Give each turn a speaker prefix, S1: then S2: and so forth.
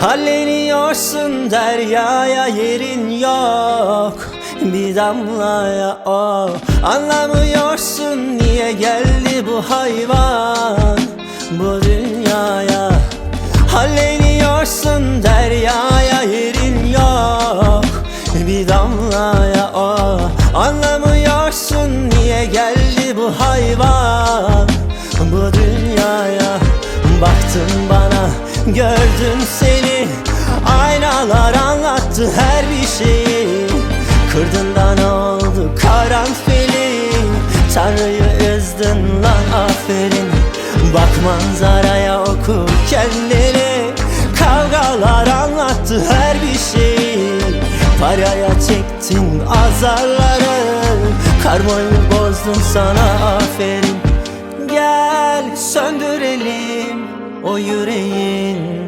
S1: Halleniyorsun deryaya yerin yok Bir damlaya o Anlamıyorsun niye geldi bu hayvan Bu dünyaya. Halleniyorsun deryaya yerin yok Bir damlaya o Anlamıyorsun niye geldi bu hayvan Bu dünyaya. Baktın bana gördüm seni. Aynalar anlattı her bir şeyi. Kırdın da ne oldu karanfili. Tanrı'yı üzdün lan aferin. Bak manzaraya oku kendini. Kavgalar anlattı her bir şeyi. Paraya çektin azarları. Karmayı bozdun sana aferin. Gel söndürelim o yüreğin